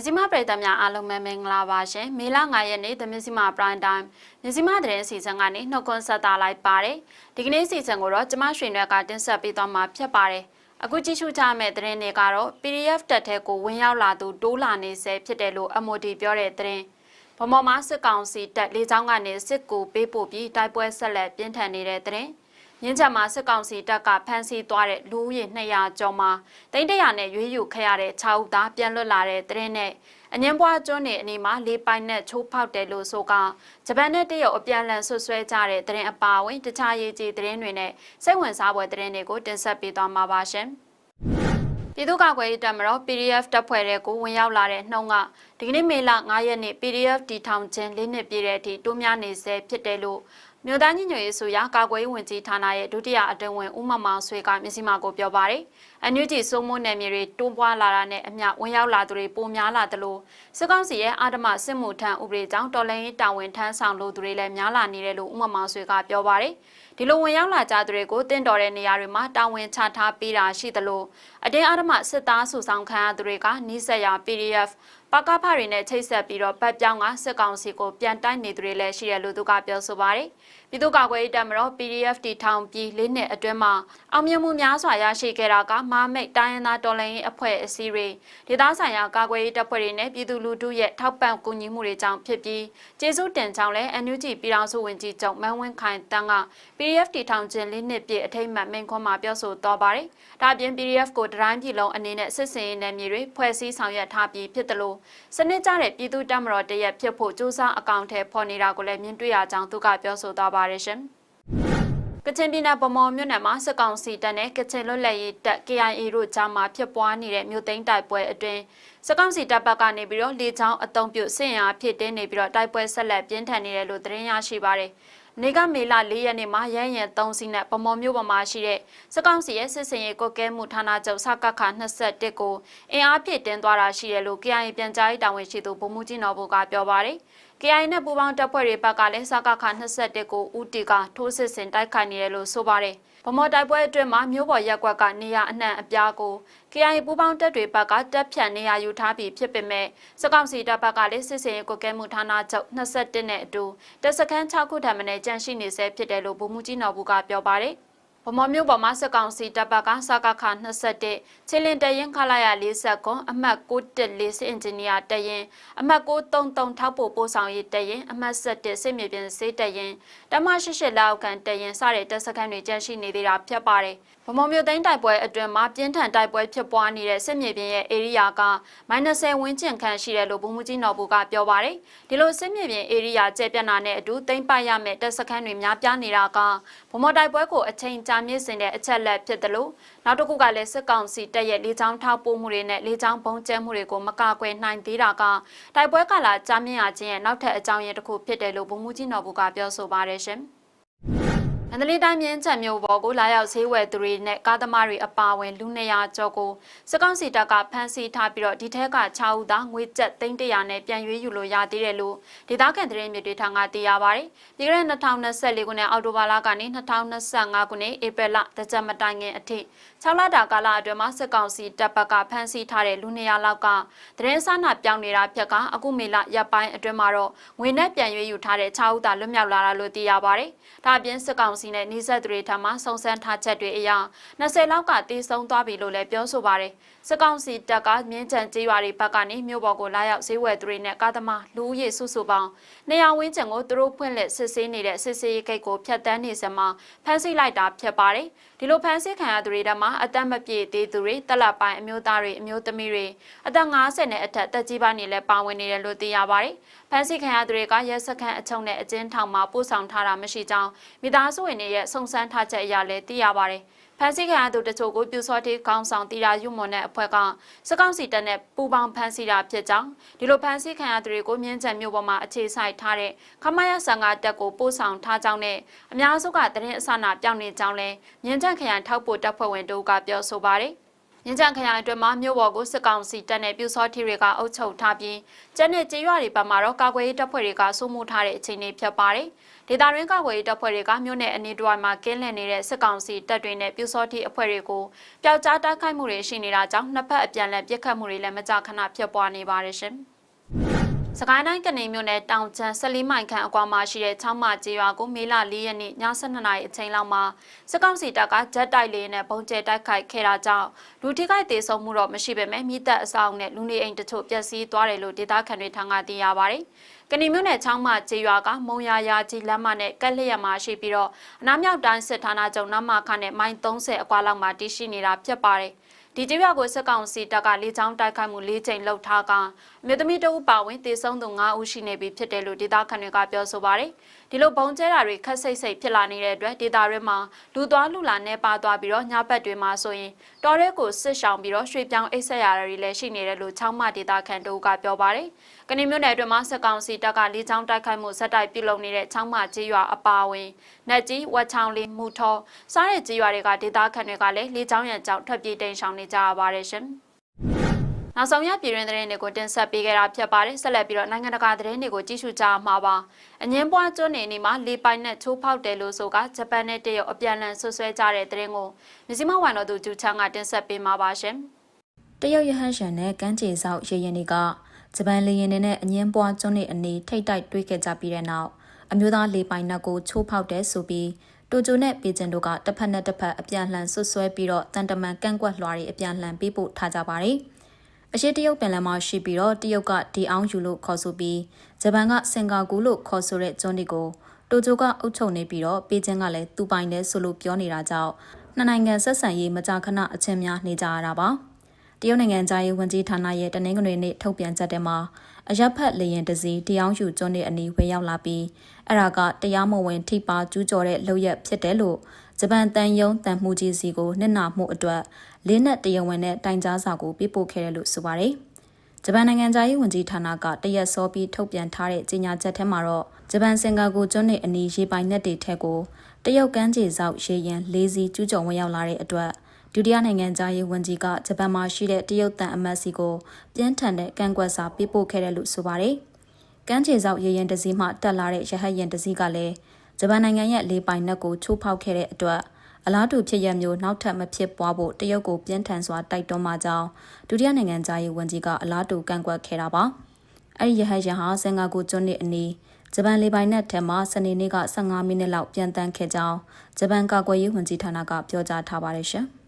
မြစီမပရိသတ်များအားလုံးပဲမင်္ဂလာပါရှင်မေလ9ရက်နေ့သမြစီမပရိုင်တိုင်းမြစီမသတင်းစီစဉ်ကနေနှုတ်ခွန်းဆက်တာလိုက်ပါတယ်ဒီကနေ့စီစဉ်ကိုတော့ကျမရွှေရွက်ကတင်ဆက်ပေးသွားမှာဖြစ်ပါတယ်အခုကြည့်ရှုကြမယ့်သတင်းတွေကတော့ PDF တက်တဲ့ကိုဝင်ရောက်လာသူတိုးလာနေဆဲဖြစ်တယ်လို့ MOD ပြောတဲ့သတင်းဗမော်မစစ်ကောင်စီတက်လေးချောင်းကနေစစ်ကူပေးပို့ပြီးတိုက်ပွဲဆက်လက်ပြင်းထန်နေတဲ့သတင်း မြင်းချက်မှာစစ်ကောင်စီတပ်ကဖမ်းဆီးသွားတဲ့လူဦးရေ200ကျော်မှာတိန့်တရာနဲ့ရွေးယူခဲ့ရတဲ့6ဦးသားပြန်လွတ်လာတဲ့တဲ့နဲ့အငင်းပွားကျွန်းနေအနီးမှာလေးပိုင်နဲ့ချိုးဖောက်တယ်လို့ဆိုကဂျပန်နဲ့တရုတ်အပြန်အလှန်ဆွဆွဲကြတဲ့တဲ့အပါအဝင်တခြားရေးကြီးတဲ့တွေနဲ့စိတ်ဝင်စားဖွယ်တဲ့တွေကိုတင်ဆက်ပေးသွားမှာပါရှင်။ပြည်သူ့ကာကွယ်ရေးတပ်မတော် PDF တပ်ဖွဲ့တွေကိုဝင်ရောက်လာတဲ့နှုံကဒီကနေ့မေလ9ရက်နေ့ PDF တီထောင်ခြင်းလေးနှစ်ပြည့်တဲ့အထိတိုးများနေဆဲဖြစ်တယ်လို့ မြို့သားညီညွတ်ရေးဆိုရာကာကွယ်ရေးဝန်ကြီးဌာနရဲ့ဒုတိယအတွင်းဝင်ဦးမမောင်ဆွေကမြစီမာကိုပြောပါတယ်။အန်ယူဂျီစိုးမိုးနယ်မြေတွေတိုးပွားလာတာနဲ့အမျှဝင်ရောက်လာသူတွေပိုများလာသလိုစစ်ကောင်စီရဲ့အာဓမစစ်မှုထမ်းဥပဒေကြောင့်တော်လှန်ရေးတာဝန်ထမ်းဆောင်လို့သူတွေလည်းများလာနေတယ်လို့ဦးမမောင်ဆွေကပြောပါတယ်။ဒီလိုဝင်ရောက်လာကြသူတွေကိုတင့်တော်တဲ့နေရာတွေမှာတာဝန်ချထားပေးတာရှိသလိုအတင်းအာဓမစစ်သားစုဆောင်ခံရသူတွေကနီးစက်ရာ PDF ပကဖတွေနဲ့ချိတ်ဆက်ပြီးတော့ဗတ်ပြောင်းကစစ်ကောင်စီကိုပြန်တိုက်နေသူတွေလည်းရှိတယ်လို့သူကပြောဆိုပါတယ်။ ပြည်သူ့ကာကွယ်ရေးတပ်မတော် PDF တီထောင်ပြီးလေးနှစ်အတွင်းမှာအောင်မြင်မှုများစွာရရှိခဲ့တာကမာမိတ်တိုင်းရင်းသားတော်လှန်ရေးအဖွဲ့အစည်းတွေဒေသဆိုင်ရာကာကွယ်ရေးတပ်ဖွဲ့တွေနဲ့ပြည်သူလူထုရဲ့ထောက်ပံ့ကူညီမှုတွေကြောင့်ဖြစ်ပြီးကျေးဇူးတင်ကြောင်းလည်း NUG ပြည်ထောင်စုဝန်ကြီးချုပ်မန်းဝင်းခိုင်တန်းက PDF တီထောင်ခြင်းလေးနှစ်ပြည့်အထိမ်းအမှတ်မိန့်ခွန်းမှာပြောဆိုသွားပါတယ်။ဒါ့အပြင် PDF ကိုတရိုင်းပြည်လုံးအနေနဲ့စစ်စင်ရေးနယ်မြေတွေဖွဲ့စည်းဆောင်ရွက်ထားပြီးဖြစ်တယ်လို့စနစ်ကျတဲ့ပြည်သူ့တပ်မတော်တရက်ဖြစ်ဖို့စူးစမ်းအကောင့်ထဲပေါ်နေတာကိုလည်းမြင်တွေ့ရကြောင်းသူကပြောဆိုသွားပါတယ်ရှင်။ကချင်ပြည်နယ်ဗမော်မြို့နယ်မှာစစ်ကောင်စီတပ်နဲ့ကချင်လွတ်လပ်ရေးတပ် KIA တို့ကြားမှာဖြစ်ပွားနေတဲ့မြို့သိမ်းတိုက်ပွဲအတွင်းစစ်ကောင်စီတပ်ဘက်ကနေပြီးတော့လေကြောင်းအုံပြုတ်ဆင်အားဖြစ်တင်းနေပြီးတော့တိုက်ပွဲဆက်လက်ပြင်းထန်နေတယ်လို့သတင်းရရှိပါတယ်။နေကမေလ၄ရက်နေ့မှာရန်ရန်3စီးနဲ့ဗမော်မြို့ပေါ်မှာရှိတဲ့စကောင်းစီရဲ့စစ်စင်ရေးကိုကဲမှုဌာနချုပ်စကခ21ကိုအင်အားဖြည့်တင်းသွားတာရှိတယ်လို့ KIA ပြန်ကြားရေးတာဝန်ရှိသူဗိုလ်မှူးကြီးနော်ဘူကပြောပါတယ်။ KIA နဲ့ပူးပေါင်းတပ်ဖွဲ့တွေဘက်ကလည်းစကခ21ကိုဦးတီကထိုးစစ်ဆင်တိုက်ခိုက်နေတယ်လို့ဆိုပါတယ်။ဗမော်တိုက်ပွဲအတွင်းမှာမြို့ပေါ်ရက်ကွက်ကနေရအနှံ့အပြားကို KIA ပူးပေါင်းတပ်တွေဘက်ကတပ်ဖြန့်နေရယူထားပြီးဖြစ်ပေမဲ့စကောက်စီတပ်ဘက်ကလည်းစစ်စင်ရေးကိုကဲမှုဌာနချုပ်21နဲ့အတူတပ်စခန်း6ခုထပ်မံကြန့်ရှိနေဆဲဖြစ်တယ်လို့ဗိုလ်မှူးကြီးနော်ဘူးကပြောပါတယ်။ ဗမော်မြို့ပေါ်မှာစစ်ကောင်စီတပ်ဘက်ကစကခ21ချီလင်တရင်ခလာရ40ကွန်အမှတ်614စစ်အင်ဂျင်နီယာတရင်အမှတ်633ထောက်ပို့ပို့ဆောင်ရေးတရင်အမှတ်7စစ်မြေပြင်စေးတရင်တမ88လောက်ကန်တရင်စတဲ့တပ်စခန်းတွေကျန်ရှိနေသေးတာဖြစ်ပါတယ်ဗမော်မြို့သိန်းတိုက်ပွဲအတွင်းမှာပြင်းထန်တိုက်ပွဲဖြစ်ပွားနေတဲ့စစ်မြေပြင်ရဲ့ဧရိယာက -10 ဝန်းကျင်ခန့်ရှိတယ်လို့ဗိုလ်မှူးကြီးနော်ဘူကပြောပါတယ်ဒီလိုစစ်မြေပြင်ဧရိယာကျဲပြန့်တာနဲ့အတူသိမ်းပိုက်ရမယ့်တပ်စခန်းတွေများပြားနေတာကဗမော်တိုက်ပွဲကိုအချိန်ကြာမြင့်စင်တဲ့အချက်လက်ဖြစ်တယ်လို့နောက်တစ်ခုကလည်းစစ်ကောင်စီတပ်ရဲ့လေကြောင်းထောက်ပို့မှုတွေနဲ့လေကြောင်းပုံကျဲမှုတွေကိုမကာကွယ်နိုင်သေးတာကတိုက်ပွဲကာလကြာမြင့်ရခြင်းရဲ့နောက်ထပ်အကြောင်းရင်းတစ်ခုဖြစ်တယ်လို့ဗိုလ်မှူးကြီးနော်ဘူကပြောဆိုပါတယ်ရှင်။ မန္တလေးတိုင်းမြင်းချံမြို့ပေါ်ကိုလာရောက်ဈေးဝယ်သူတွေနဲ့ကားသမားတွေအပါအဝင်လူ200ကျော်ကိုစစ်ကောင်စီတပ်ကဖမ်းဆီးထားပြီးတော့ဒီထက်က6ဦးသာငွေကျပ်300နဲ့ပြန်ရွေးယူလို့ရသေးတယ်လို့ဒေသခံသတင်းမြေတွေထံကသိရပါတယ်။ဒီကနေ့2024ခုနှစ်အောက်တိုဘာလကနေ2025ခုနှစ်ဧပြီလတကြမတိုင်ခင်အထိ6လတာကာလအတွင်းမှာစစ်ကောင်စီတပ်ဘက်ကဖမ်းဆီးထားတဲ့လူ200လောက်ကသတင်းစာနာပြောင်းနေတာဖြက်ကအခုမေလရပ်ပိုင်းအတွင်းမှာတော့ငွေနဲ့ပြန်ရွေးယူထားတဲ့6ဦးသာလွတ်မြောက်လာတာလို့သိရပါတယ်။ဒါအပြင်စစ်ကောင်စီနဲ့နှိစက်သူတွေထံမှစုံစမ်းထားချက်တွေအရ20လောက်ကတည်ဆုံသွားပြီလို့လည်းပြောဆိုပါတယ်။စစ်ကောင်စီတပ်ကမြင်းချံကျေးရွာတွေဘက်ကနေမြို့ပေါ်ကိုလာရောက်ဈေးဝယ်သူတွေနဲ့ကားသမားလူဦးရေစုစုပေါင်း200ဝန်းကျင်ကိုသူတို့ဖွင့်လက်စစ်ဆေးနေတဲ့စစ်ဆေးရေးဂိတ်ကိုဖျက်ဆီးနေစမှာဖမ်းဆီးလိုက်တာဖြစ်ပါတယ်။ဒီလိုဖမ်းဆီးခံရသူတွေထမှာအသက်မပြည့်သေးသူတွေတက်လက်ပိုင်းအမျိုးသားတွေအမျိုးသမီးတွေအသက်50နဲ့အထက်တက်ကြီးပိုင်းတွေလည်းပါဝင်နေတယ်လို့သိရပါတယ်။ဖမ်းဆီးခံရသူတွေကရဲစခန်းအချုံနဲ့အကျဉ်းထောင်မှာပို့ဆောင်ထားတာမရှိကြောင်းမိသားစုဝင်တွေရဲ့စုံစမ်းထားချက်အရလည်းသိရပါတယ်။ ဖမ်းဆီးခံရသူတချို့ကိုပြူစောတိကောင်းဆောင်တီရာယူမွန်တဲ့အဖွဲ့ကစကောက်စီတပ်နဲ့ပူပေါင်းဖမ်းဆီးတာဖြစ်ကြောင်းဒီလိုဖမ်းဆီးခံရသူတွေကိုမြင်းချံမြို့ပေါ်မှာအခြေစိုက်ထားတဲ့ခမရဆန်ကတပ်ကိုပို့ဆောင်ထားကြောင်းနဲ့အများစုကတရင်အစနာပြောင်းနေကြောင်းလဲမြင်းချံခရိုင်ထောက်ပို့တပ်ဖွဲ့ဝင်တို့ကပြောဆိုပါတယ်။။ ညချန်ခရိုင်အတွင်းမှာမြို့ပေါ်ကိုစစ်ကောင်စီတပ်နဲ့ပြူစောထီတွေကအုပ်ချုပ်ထားပြီးကျန်းတဲ့ကျေးရွာတွေဘက်မှာတော့ကာကွယ်ရေးတပ်ဖွဲ့တွေကစိုးမိုးထားတဲ့အခြေအနေဖြစ်ပါတယ်။ဒေသတွင်းကာကွယ်ရေးတပ်ဖွဲ့တွေကမြို့နယ်အနေတော်မှာကင်းလည်နေတဲ့စစ်ကောင်စီတပ်တွေနဲ့ပြူစောထီအဖွဲ့တွေကိုပျောက်ကြားတိုက်ခိုက်မှုတွေရှိနေတာကြောင့်နှစ်ဖက်အပြန်အလှန်ပစ်ခတ်မှုတွေလည်းမကြာခဏဖြစ်ပွားနေပါတယ်ရှင်။ စကိုင်းတိုင်းကနေမြို့နယ်တောင်ချမ်း14မိုင်ခန့်အကွာမှာရှိတဲ့ချောင်းမကျေးရွာကိုမေလ4ရက်နေ့ည7:00နာရီအချိန်လောက်မှာစစ်ကောင်စီတပ်ကဂျက်တိုက်လေးနဲ့ပုံကျဲတိုက်ခိုက်ခဲ့တာကြောင့်လူထိခိုက်ဒေဆုံးမှုတော့မရှိပေမဲ့မိသက်အဆောင်နဲ့လူနေအိမ်တချို့ပျက်စီးသွားတယ်လို့ဒေသခံတွေထံကသိရပါတယ်။ကဏီမြို့နယ်ချောင်းမကျေးရွာကမုံရရာကြီးလမ်းမနဲ့ကက်လျက်မှာရှိပြီးတော့အနားမြောက်တိုင်းစစ်ဌာနချုပ်နမခနဲ့မိုင်30အကွာလောက်မှာတည်ရှိနေတာဖြစ်ပါတယ်။ ဒီကျေးရွာကိုစစ်ကောင်စီတပ်ကလေကြောင်းတိုက်ခိုက်မှု၄ချိန်လှုပ်ထားကအမျိုးသမီးတဦးပါဝင်တေဆုံးသူ9ဦးရှိနေပြီဖြစ်တယ်လို့ဒေသခံတွေကပြောဆိုပါတယ်။ဒီလိုဘုံကျဲတာတွေခက်စိတ်စိတ်ဖြစ်လာနေတဲ့အတွက်ဒေသရဲမှာလူသွားလူလာနေပါသွားပြီးတော့ညဘက်တွေမှာဆိုရင်တော်ရဲကိုစစ်ဆောင်ပြီးတော့ရွှေပြောင်းအိတ်ဆက်ရတာတွေလည်းရှိနေတယ်လို့ချောင်းမဒေသခံတို့ကပြောပါတယ်။ ကဏီမြို့နယ်အတွင်းမှာစစ်ကောင်စီတပ်ကလေကြောင်းတိုက်ခိုက်မှုဆက်တိုက်ပြုလုပ်နေတဲ့ချောင်းမကျေးရွာအပါအဝင်နက်ကြီးဝက်ချောင်းလေးမူထောစားတဲ့ကျေးရွာတွေကဒေသခံတွေကလည်းလေကြောင်းရန်ကြောင့်ထွက်ပြေးတိမ်ရှောင်နေကြရပါတယ်ရှင်။နောက်ဆုံးရပြည်တွင်းသတင်းတွေကိုတင်ဆက်ပေးခဲ့တာဖြစ်ပါတယ်ဆက်လက်ပြီးတော့နိုင်ငံတကာသတင်းတွေကိုကြည့်ရှုကြမှာပါအငင်းပွားကျွန်းနေနေမှာလေပိုင်နဲ့ချိုးဖောက်တယ်လို့ဆိုကဂျပန်နဲ့တရုတ်အပြန်အလှန်ဆွဆွဲကြတဲ့သတင်းကိုမြစီမဝန်တော်သူကျူချန်ကတင်ဆက်ပေးမှာပါရှင်တရုတ်ရဟန်းရှန်နဲ့ကမ်းခြေဆောက်ရေရင်တွေက ဂျပန်လေရင်တွေနဲ့အငင်းပွားကျွန်းနေအနီးထိတ်တိုက်တွေ့ခဲ့ကြပြီးတဲ့နောက်အမျိုးသားလေပိုင်နက်ကိုချိုးဖောက်တဲ့ဆိုပြီးတိုကျိုနဲ့ပေကျင်တို့ကတစ်ဖက်နဲ့တစ်ဖက်အပြန်လှန်ဆွဆွဲပြီးတော့တန်တမန်ကန့်ကွက်လွှာတွေအပြန်လှန်ပေးပို့ထားကြပါတယ်။အရှိတရုတ်ပင်လယ်မှာရှိပြီးတော့တရုတ်ကဒီအောင်ယူလို့ခေါ်ဆိုပြီးဂျပန်ကစင်ကာကူလို့ခေါ်ဆိုတဲ့ကျွန်းတွေကိုတိုကျိုကအုပ်ချုပ်နေပြီးတော့ပေကျင်ကလည်းသူပိုင်တယ်ဆိုလို့ပြောနေတာကြောင့်နှစ်နိုင်ငံဆက်ဆံရေးမကြာခဏအချင်းများနေကြရတာပါ။ တရုတ်နိုင်ငံသားရေးဝန်ကြီးဌာနရဲ့တနင်္ဂနွေနေ့ထုတ်ပြန်ချက်ထဲမှာအရက်ဖက်လေရင်တစည်းတရားယူကျွန်းတဲ့အနီးဝေရောက်လာပြီးအဲ့ဒါကတရားမဝင်ထိပါကျူးကျော်တဲ့လုပ်ရက်ဖြစ်တယ်လို့ဂျပန်တန်ယုံတန်မှုကြီးစီကိုနှစ်နာမှုအတွက်လေးနက်တရားဝင်တဲ့တိုင်ကြားစာကိုပေးပို့ခဲ့တယ်လို့ဆိုပါတယ်။ဂျပန်နိုင်ငံသားရေးဝန်ကြီးဌာနကတရက်စောပြီးထုတ်ပြန်ထားတဲ့ကြေညာချက်ထဲမှာတော့ဂျပန်စင်ကာကိုကျွန်းတဲ့အနီးရေပိုင်နက်တွေထက်ကိုတရုတ်ကမ်းခြေဆောက်ရေရင်လေးစီကျူးကျော်ဝင်ရောက်လာတဲ့အတွက် ဒုတိယနိုင်ငံသားရေးဝန်ကြီးကဂျပန်မှာရှိတဲ့တရုတ်တန်အမတ်စီကိုပြင်းထန်တဲ့ကန့်ကွက်စာပေးပို့ခဲ့တယ်လို့ဆိုပါတယ်။ကမ်းခြေဆောက်ရေရင်တစည်းမှတက်လာတဲ့ရဟတ်ရင်တစည်းကလည်းဂျပန်နိုင်ငံရဲ့လေပိုင်နက်ကိုချိုးဖောက်ခဲ့တဲ့အတွက်အလားတူဖြစ်ရမျိုးနောက်ထပ်မဖြစ်ပွားဖို့တရုတ်ကိုပြင်းထန်စွာတိုက်တွန်းမှကြောင်းဒုတိယနိုင်ငံသားရေးဝန်ကြီးကအလားတူကန့်ကွက်ခဲ့တာပါ။အဲဒီရဟတ်ရဟာစင်ကာကိုကျွန်းနေအနီးဂျပန်လေပိုင်နက်ထဲမှာစနေနေ့က15မိနစ်လောက်ပြန်တန်းခဲ့ကြောင်းဂျပန်ကာကွယ်ရေးဝန်ကြီးဌာနကပြောကြားထားပါတယ်ရှင်။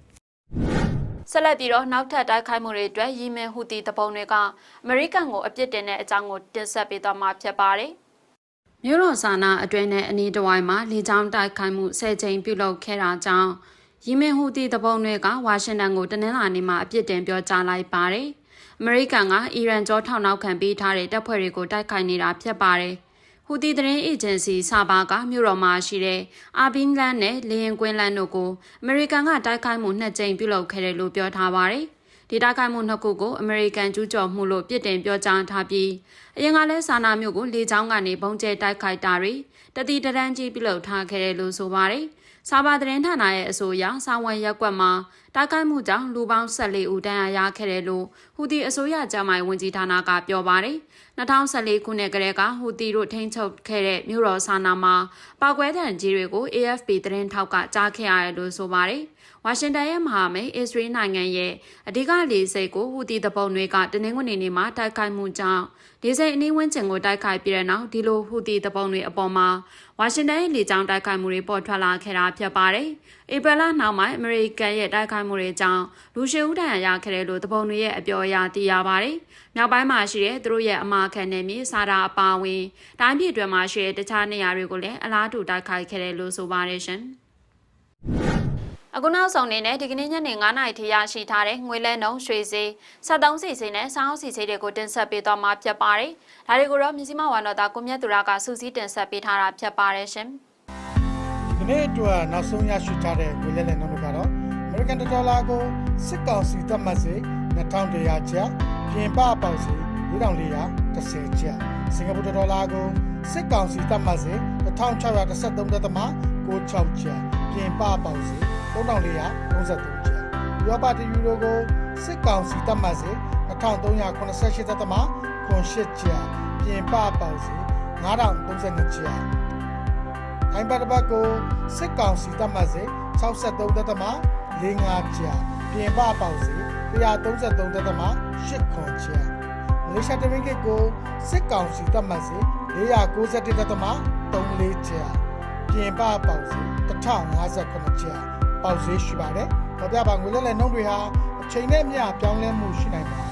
ဆက်လက်ပြီးတော့နောက်ထပ်တိုက်ခိုက်မှုတွေအတွက်ယီမင်ဟူတီတပုံတွေကအမေရိကန်ကိုအပြစ်တင်တဲ့အကြောင်းကိုတင်ဆက်ပေးသွားမှာဖြစ်ပါတယ်။မြို့တော်ဆာနာအတွင်းနဲ့အနီးတစ်ဝိုင်းမှာလေကြောင်းတိုက်ခိုက်မှု၁၀ကြိမ်ပြုလုပ်ခဲ့တာကြောင့်ယီမင်ဟူတီတပုံတွေကဝါရှင်တန်ကိုတနင်္လာနေ့မှာအပြစ်တင်ပြောကြားလိုက်ပါတယ်။အမေရိကန်ကအီရန်ကြောထောက်နောက်ခံပေးထားတဲ့တပ်ဖွဲ့တွေကိုတိုက်ခိုက်နေတာဖြစ်ပါတယ်။ ဟူတီသတင်းအေဂျင်စီဆာဘာကမြို့တော်မှာရှိတဲ့အာဘင်းလန်နဲ့လေရင်ကွင်းလန်တို့ကိုအမေရိကန်ကတိုက်ခိုက်မှုနှစ်ကြိမ်ပြုလုပ်ခဲ့တယ်လို့ပြောထားပါတယ်။ဒီတိုက်ခိုက်မှုနှစ်ခုကိုအမေရိကန်ကျူးကျော်မှုလို့ပြစ်တင်ပြောကြားထားပြီးအရင်ကလည်းစာနာမျိုးကိုလေကြောင်းကနေဘုံကျဲတိုက်ခိုက်တာတွေတတိတရန်ကြီးပြုလုပ်ထားခဲ့တယ်လို့ဆိုပါတယ်။စာပါသတင်းဌာနရဲ့အဆိုအရစာဝန်ရက်ကွက်မှာတိုက်ခိုက်မှုကြောင့်လူပေါင်း14ဦးဒဏ်ရာရခဲ့တယ်လို့ဟူတီအစိုးရကြမ်းမိုင်ဝန်ကြီးဌာနကပြောပါတယ်။ 2014ခုနှစ်ကတည်းကဟူတီတို့ထိန်းချုပ်ခဲ့တဲ့မြို့တော်ဆာနာမှာပောက်ကွဲတံကြီးတွေကို AFP သတင်းထောက်ကကြားခဲ့ရတယ်လို့ဆိုပါတယ်။ဝါရှင်တန်ရဲ့မဟာမိတ်အစ္စရေးနိုင်ငံရဲ့အဓိကလေဆိပ်ကိုဟူတီတပုံတွေကတနင်္ဂနွေနေ့မှာတိုက်ခိုက်မှုကြောင့်လေဆိပ်အနီးဝန်းကျင်ကိုတိုက်ခိုက်ပြီးတဲ့နောက်ဒီလိုဟူတီတပုံတွေအပေါ်မှာဝါရှင်တန်ရဲ့လေကြောင်းတိုက်ခိုက်မှုတွေပေါ်ထွက်လာခဲ့တာဖြစ်ပါတယ်။ ဧပြီလနောက်ပိုင်းအမေရိကန်ရဲ့တိုက်ခိုက်မှုတွေကြောင့်လူရှေဦးတန်ရရခဲ့တယ်လို့တပုံတွေရဲ့အပြောအရသိရပါတယ်။မြောက်ပိုင်းမှာရှိတဲ့သူတို့ရဲ့အမာခံနယ်မြေစာတာအပါဝင် တိုင်းပြည်တွေမှာရှိတဲ့တခြားနေရာတွေကိုလည်းအလားတူတိုက်ခိုက်ခဲ့တယ်လို့ဆိုပါတယ်ရှင်။အခုနောက်ဆုံးအနေနဲ့ဒီကနေ့ညနေ9:00နာရီထိရရှိထားတဲ့ငွေလဲနှုန်းရွှေဈေး73စီစီနဲ့စောင်းစီစီတွေကိုတင်ဆက်ပေးသွားမှာဖြစ်ပါတယ်။ဒါတွေကိုတော့မြစီမဝန်တော်သားကိုမြတ်သူရကစူးစီးတင်ဆက်ပေးထားတာဖြစ်ပါတယ်ရှင်။ ဒီနေ့အတွက်နောက်ဆုံးရရှိထားတဲ့ငွေလဲနှုန်းတွေကတော့ American Dollar ကိုစစ်ကောင်စီသတ်မှတ်စေ2100ကျပ်ပြင်ပပေါက်စေ4410ကျပ်စင်ကာပူဒေါ်လာကိုစစ်ကောင်စီသတ်မှတ်စေ1613.6ကျပ်ပြင်ပပေါက်စေ3433ကျပ်ဥရောပတယူရိုကိုစစ်ကောင်စီတပ်မှတ်စေ2388သက်သမခွန်8ကျပ်ပြင်ပပေါက်စေ9032ကျပ် အိုင်ဘတ်ဘတ်ကိုစစ်ကောင်စီတပ်မှတ်စေ63သက်သမ45ကျပ်ပြင်ပပေါက်စေ133သက်သမ8ခွန်ကျပ်မလေးရှားတမင်ကစ်ကိုစစ်ကောင်စီတပ်မှတ်စေ491သက်သမ34ကျပ်ပြင်ပပေါက်စေ1058ကျပ်ပေါက်စေရှိပါတယ်။ပေါ်ပြပါငွေလဲလဲနှုန်းတွေဟာအချိန်နဲ့မျှပြောင်းလဲမှုရှိနိုင်ပါတယ်။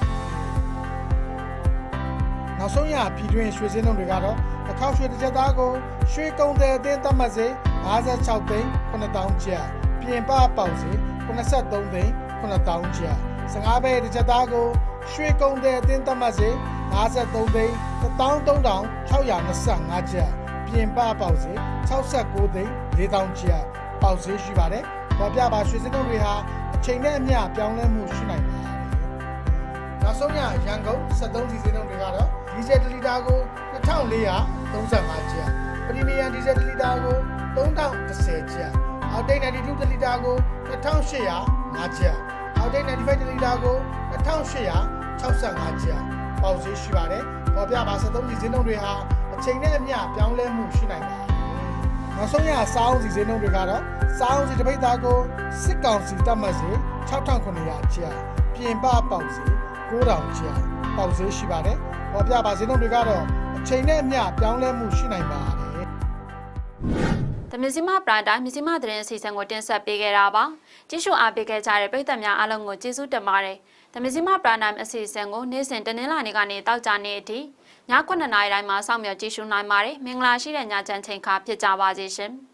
နောက်ဆုံးရပြည်တွင်းရွှေစင်းနှုန်းတွေကတော့အခောက်ရွှေတစ်ချက်သားကိုရွှေကုံတဲ့အသင်းသတ်မှတ်စေ56သိန်း9000ကျပ်ပြင်ပပေါက်စေ83သိန်း9000ကျပ်15ပဲတစ်ချက်သားကိုရွှေကုံတဲ့အသင်းသတ်မှတ်စေ53သိန်း13625ကျပ်ပြင်ပပေါက်စေ69သိန်း4000ကျပ်ပေါက်စေရှိပါတယ်။ပေါ်ပြပါရွှေစင်းနှုန်းတွေဟာအချိန်နဲ့အမျှပြောင်းလဲမှုရှိနိုင်ပါတယ်။နောက်ဆုံးရရန်ကုန်73ဒီဇယ်နှုန်းတွေကတော့ ဒီဇယ်1လီတာကို2435ကျပ်ပရီမီယံဒီဇယ်1လီတာကို3010ကျပ်အောက်တိတ်92လီတာကို2805ကျပ်အောက်တိတ်95လီတာကို2865ကျပ်ပေါက်ဈေးရှိပါတယ်ပေါ်ပြပါ73ဒီဇယ်နှုန်းတွေဟာအချိန်နဲ့အမျှပြောင်းလဲမှုရှိနိုင်ပါတယ်နောက်ဆုံးရစားအောင်စီဈေးနှုန်းတွေကတော့စားအောင်စီတစ်ပိတ်သားကိုစစ်ကောင်စီတက်မှတ်စီ6900ကျပ်ပြင်ပပေါက်စီ 9000ကျပ်ပေါက်ဈေးရှိပါတယ်။ပေါ်ပြပါဈေးနှုန်းတွေကတော့အချိန်နဲ့အမျှပြောင်းလဲမှုရှိနိုင်ပါတယ်။။တမစီမပရိုင်တိုင်းမစီမသတင်းအစီအစဉ်ကိုတင်ဆက်ပေးခဲ့တာပါ။ကြည့်ရှုအားပေးခဲ့ကြတဲ့ပရိသတ်များအားလုံးကိုကျေးဇူးတင်ပါတယ်။တမစီမပရိုင်တိုင်းအစီအစဉ်ကိုနေ့စဉ်တနင်္လာနေ့ကနေတောက်ကြနေ့အထိည9:00နာရီတိုင်းမှာစောင့်မျှော်ကြည့်ရှုနိုင်ပါတယ်။မင်္ဂလာရှိတဲ့ညချမ်းချိန်ခါဖြစ်ကြပါစေရှင်။